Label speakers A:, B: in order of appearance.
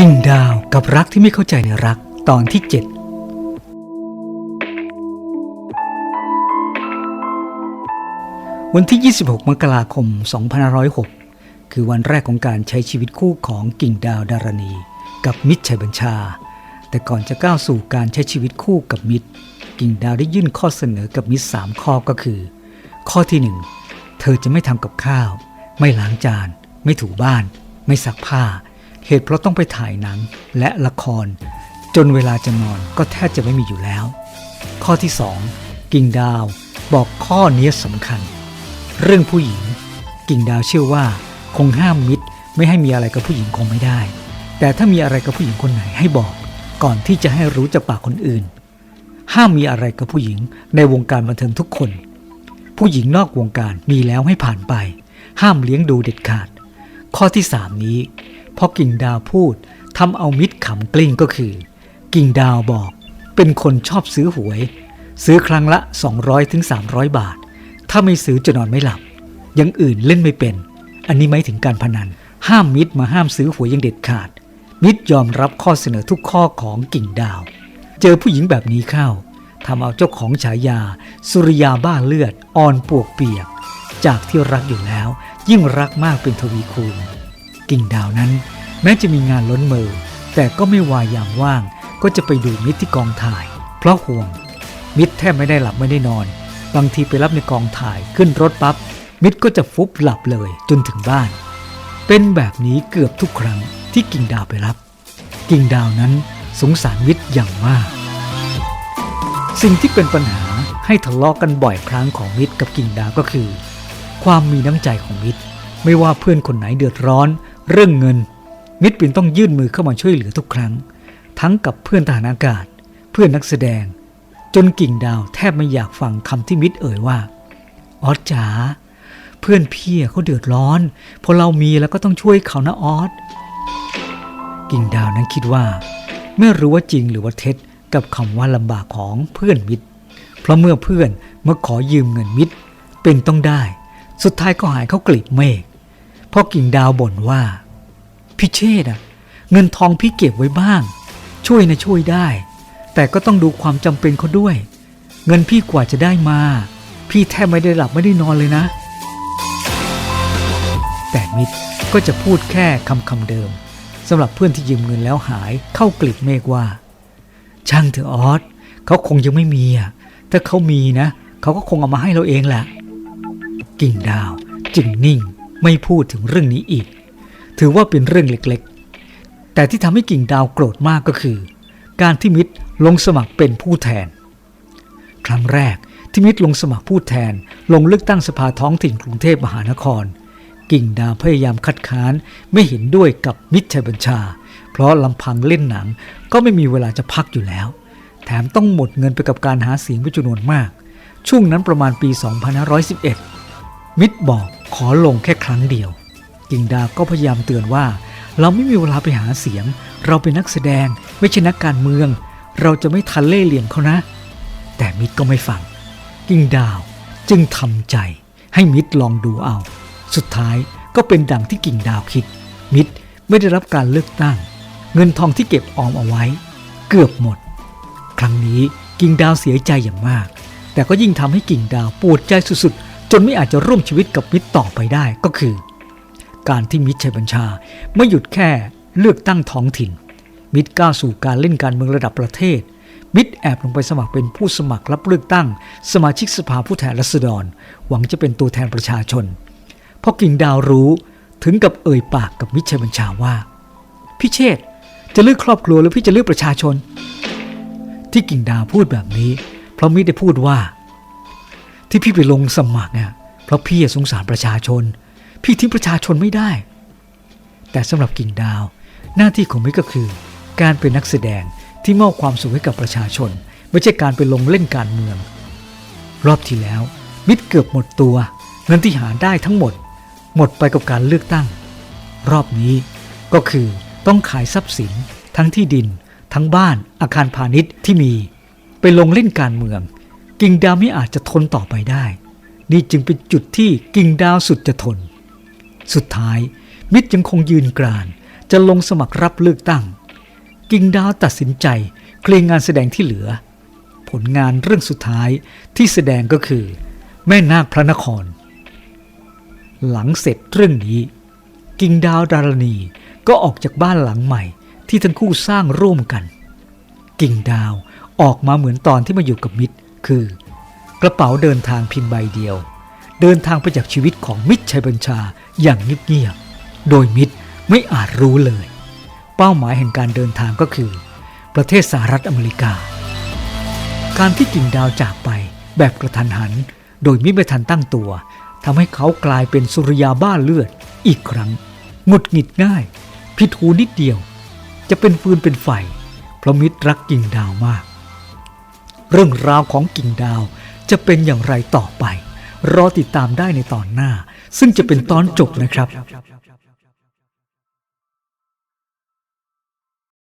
A: กิ่งดาวกับรักที่ไม่เข้าใจในรักตอนที่ 7 วันที่ 26 มกราคม 2506 คือวันแรกของการใช้ชีวิตคู่ของกิ่งดาวดารณี กับมิตรชัยบัญชา แต่ก่อนจะก้าวสู่การใช้ชีวิตคู่กับมิตร กิ่งดาวได้ยื่นข้อเสนอกับมิตร 3 ข้อก็คือ ข้อที่ 1 เธอจะไม่ทำกับข้าว ไม่ล้างจาน ไม่ถูบ้าน ไม่ซักผ้า เหตุเพราะต้องไปถ่ายหนังและละคร จนเวลาจะนอนก็แทบจะไม่มีอยู่แล้ว ข้อที่ 2 กิ่งดาวบอกข้อนี้สำคัญ เรื่องผู้หญิง กิ่งดาวเชื่อว่า คงห้ามมิตรไม่ให้มีอะไรกับผู้หญิงคงไม่ได้ แต่ถ้ามีอะไรกับผู้หญิงคนไหนให้บอก ก่อนที่จะให้รู้จากปากคนอื่น ห้ามมีอะไรกับผู้หญิงในวงการบันเทิงทุกคน ผู้หญิงนอกวงการมีแล้วให้ผ่านไป ห้ามเลี้ยงดูเด็ดขาด ข้อที่สามนี้ พอกิ่งดาวพูดทำเอามิตรขำกลิ้งก็คือ กิ่งดาวบอก เป็นคนชอบซื้อหวย ซื้อครั้งละ200ถึง300 บาท ถ้าไม่ซื้อจะนอนไม่หลับยังอื่นเล่นไม่เป็น อันนี้ไม่ถึงการพนัน ห้ามมิตรมาห้ามซื้อหวยยังเด็ดขาด มิตรยอมรับข้อเสนอทุกข้อของกิ่งดาว เจอผู้หญิงแบบนี้เข้าทำเอาเจ้าของฉายา สุริยาบ้าเลือดอ่อนปวกเปียก จากที่รักอยู่แล้ว ยิ่งรักมากเป็นทวีคูณ กิ่งดาวนั้น แม้จะมีงานล้นมือ แต่ก็ไม่วายยามว่าง ก็จะไปดูมิตรที่กองถ่าย เพราะห่วง มิตรแทบไม่ได้หลับไม่ได้นอน บางทีไปรับในกองถ่ายขึ้นรถปับ๊บมิตรก็จะฟุบหลับเลยจนถึงบ้าน เป็นแบบนี้เกือบทุกครั้งที่กิ่งดาวไปรับ กิ่งดาวนั้นสงสารมิตรอย่างมาก สิ่งที่เป็นปัญหาให้ทะเลาะกันบ่อยครั้งของมิตรกับกิ่งดาวก็คือ ความมีน้ำใจของมิตร ไม่ว่าเพื่อนคนไหนเดือดร้อน เรื่องเงิน มิตรป็นต้องยื่นมือเข้ามาช่วยเหลือทุกครั้ง ทั้งกับเพื่อนทหารอากาศ เพื่อนนักแสดง จนกิ่งดาวแทบไม่อยากฟังคำที่มิตรเอ่ยว่าออสจ๋าเพื่อนพี่เขาเดือดร้อนพอเรามีแล้วก็ต้องช่วยเขานะออสกิ่งดาวนั้นคิดว่า ไม่รู้ว่าจริงหรือว่าเท็จกับคำว่าลำบากของเพื่อนมิตร เพราะเมื่อเพื่อนมาขอยืมเงินมิตร เป็นต้องได้ สุดท้ายก็หายเข้ากลีบเมฆ พราะกิ่งดาวบ่นว่าพี่เชษอะเงินทองพี่เก็บไว้บ้าง ช่วยนะช่วยได้ แต่ก็ต้องดูความจำเป็นเขาด้วย เงินพี่กว่าจะได้มา พี่แทบไม่ได้หลับไม่ได้นอนเลยนะ แต่มิตรก็จะพูดแค่คำคำเดิมสำหรับเพื่อนที่ยืมเงินแล้วหายเข้ากลีบเมฆว่า ช่างเถอะออสเขาคงยังไม่มีอะถ้าเขามีนะ เขาก็คงเอามาให้เราเองแหละกิ่งดาวจึงนิ่ง ไม่พูดถึงเรื่องนี้อีก ถือว่าเป็นเรื่องเล็กๆ แต่ที่ทำให้กิ่งดาวโกรธมากก็คือ การที่มิตรลงสมัครเป็นผู้แทน ครั้งแรกที่มิตรลงสมัครผู้แทน ลงเลือกตั้งสภาท้องถิ่นกรุงเทพมหานคร กิ่งดาวพยายามคัดค้านไม่เห็นด้วยกับมิตรชัยบัญชา เพราะลำพังเล่นหนังก็ไม่มีเวลาจะพักอยู่แล้ว แถมต้องหมดเงินไปกับการหาเสียงเป็นจำนวนมาก ช่วงนั้นประมาณปี 2511 มิตรบอก ขอลงแค่ครั้งเดียว กิ่งดาวก็พยายามเตือนว่า เราไม่มีเวลาไปหาเสียง เราเป็นนักแสดงไม่ใช่นักการเมือง เราจะไม่ทันเล่ห์เหลี่ยมเขานะ แต่มิตรก็ไม่ฟัง กิ่งดาวจึงทำใจให้มิตรลองดูเอา สุดท้ายก็เป็นดังที่กิ่งดาวคิด มิตรไม่ได้รับการเลือกตั้ง เงินทองที่เก็บออมเอาไว้ เกือบหมด ครั้งนี้กิ่งดาวเสียใจอย่างมาก แต่ก็ยิ่งทำให้กิ่งดาวปวดใจสุดๆ จนไม่อาจจะร่วมชีวิตกับมิตรต่อไปได้ก็คือ การที่มิตรชัยบัญชาไม่หยุดแค่เลือกตั้งท้องถิ่น มิตรก้าวสู่การเล่นการเมืองระดับประเทศ มิตรแอบลงไปสมัครเป็นผู้สมัครรับเลือกตั้ง สมาชิกสภาผู้แทนราษฎร หวังจะเป็นตัวแทนประชาชนพอกิ่งดาวรู้ถึงกับเอ่ยปากกับมิตรชัยบัญชาว่า พี่เชษจะเลือกครอบครัวหรือพี่จะเลือกประชาชน ที่กิ่งดาวพูดแบบนี้ เพราะมิตรได้พูดว่า ที่พี่ไปลงสมัครเนี่ยเพราะพี่สงสารประชาชน พี่ทิ้งประชาชนไม่ได้ แต่สำหรับกิ่งดาว หน้าที่ของมิตรก็คือ การเป็นนักแสดงที่มอบความสุขให้กับประชาชน ไม่ใช่การไปลงเล่นการเมือง รอบที่แล้วมิตรเกือบหมดตัวเงินที่หาได้ทั้งหมด หมดไปกับการเลือกตั้ง รอบนี้ก็คือต้องขายทรัพย์สิน ทั้งที่ดิน ทั้งบ้านอาคารพาณิชย์ที่มี ไปลงเล่นการเมือง กิ่งดาวไม่อาจจะทนต่อไปได้ นี่จึงเป็นจุดที่กิ่งดาวสุดจะทน สุดท้าย มิตรยังคงยืนกราน จะลงสมัครรับเลือกตั้ง กิ่งดาวตัดสินใจเคลียร์งานแสดงที่เหลือ ผลงานเรื่องสุดท้ายที่แสดงก็คือ แม่นาคพระนคร หลังเสร็จเรื่องนี้ กิ่งดาวดารณีก็ออกจากบ้านหลังใหม่ ที่ทั้งคู่สร้างร่วมกัน กิ่งดาวออกมาเหมือนตอนที่มาอยู่กับมิตร คือกระเป๋าเดินทางเพียงใบเดียว เดินทางไปจากชีวิตของมิตรชัยบัญชาอย่างเงียบๆโดยมิตรไม่อาจรู้เลย เป้าหมายแห่งการเดินทางก็คือ ประเทศสหรัฐอเมริกา การที่กิ่งดาวจากไปแบบกระทันหัน โดยมิไม่ทันตั้งตัวทำให้เขากลายเป็นสุริยาบ้าเลือดอีกครั้งหงุดหงิดง่าย ผิดหูนิดเดียว จะเป็นฟืนเป็นไฟเพราะมิตรรักกิ่งดาวมาก เรื่องราวของกิ่งดาวจะเป็นอย่างไรต่อไป รอติดตามได้ในตอนหน้า ซึ่งจะเป็นตอนจบนะครับ